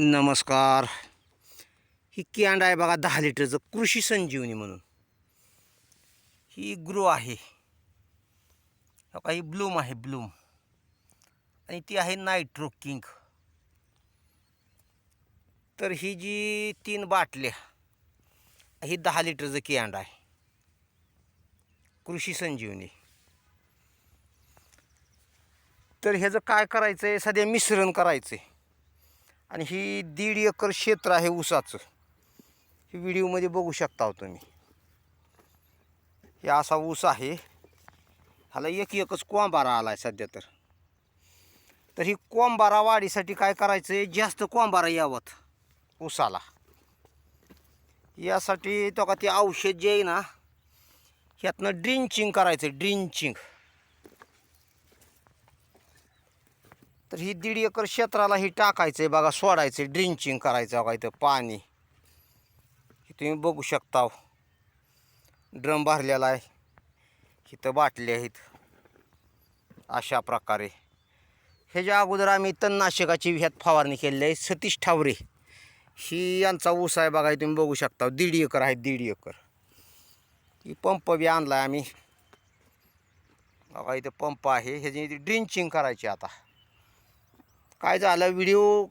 नमस्कार. ही कॅन्ड आहे बघा दहा लिटरचं कृषी संजीवनी म्हणून. ही ग्रो आहे. हो काही ही ब्लूम आहे ब्लूम. आणि ती आहे नायट्रो किंग. तर ही जी तीन बाटल्या ही दहा लिटरचं कॅन्ड आहे. कृषी संजीवनी. तर ह्याचं काय करायचं आहे सध्या मिश्रण करायचं आहे आणि ही दीड एकर क्षेत्र आहे ऊसाचं. ही व्हिडिओमध्ये बघू शकता हो तुम्ही. हे असा ऊस आहे. ह्याला एक एकच कोंबारा आला आहे सध्या तर. तर ही कोंबारा वाढीसाठी काय करायचं आहे जास्त कोंबारा यावत ऊसाला. यासाठी तो का ते औषध जे आहे ना ह्यातनं ड्रिंचिंग करायचं ड्रिंचिंग तर ही दीड एकर क्षेत्राला ही टाकायचं आहे बघा सोडायचं आहे ड्रिंचिंग करायचं बघा इथं पाणी. हे तुम्ही बघू शकता हो. ड्रम भरलेला आहे. इथं बाटल्या आहेत. अशा प्रकारे. ह्याच्या अगोदर आम्ही तणनाशकाची ह्यात फवारणी केलेली आहे सतीश ठावरे. ही यांचा ऊस आहे बघा हे तुम्ही बघू शकता. दीड एकर आहे दीड एकर. ही पंप बी आणला आहे आम्ही. बघा इथं पंप आहे. ह्याची ड्रिंचिंग करायची आता. काय झालं? व्हिडिओ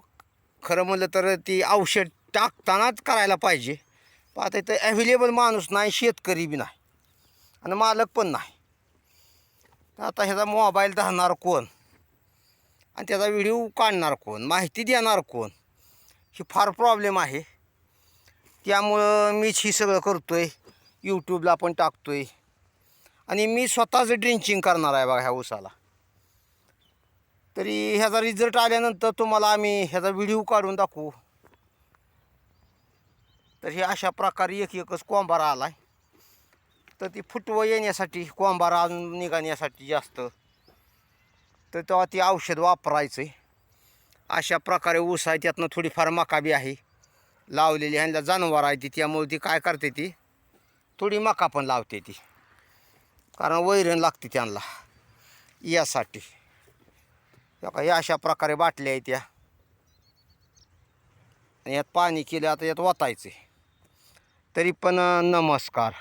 खरं म्हणलं तर ती औषध टाकतानाच करायला पाहिजे. पण आता इथं ॲव्हेलेबल माणूस नाही शेतकरी बी नाही. आणि मालक पण नाही. आता ह्याचा मोबाईल धरणार कोण? आणि त्याचा व्हिडिओ काढणार कोण? माहिती देणार कोण? ही फार प्रॉब्लेम आहे. त्यामुळं मीच ही सगळं करतो आहे यूट्यूबला पण टाकतो आहे आणि मी स्वतःच ड्रिंचिंग करणार आहे बघा ह्या ऊसाला. तरी ह्याचा रिझल्ट आल्यानंतर तुम्हाला आम्ही ह्याचा व्हिडिओ काढून दाखवू. तर हे अशा प्रकारे एक एकच कोंबारा आला आहे तर ती फुटवं येण्यासाठी कोंबारा अजून निघाण्यासाठी जास्त. तर तेव्हा ती औषध वापरायचं आहे अशा प्रकारे ऊस आहे त्यातनं थोडीफार मका बी आहे. लावलेली ह्यांना जनावर आहे ती त्यामुळे ती काय करते ती? थोडी मका पण लावते ती. कारण वैरण लागते त्यांना. यासाठी. का या अशा प्रकारे बाटल्या आहेत त्या आणि यात पाणी केलं आता यात वाचायचे तरी पण नमस्कार.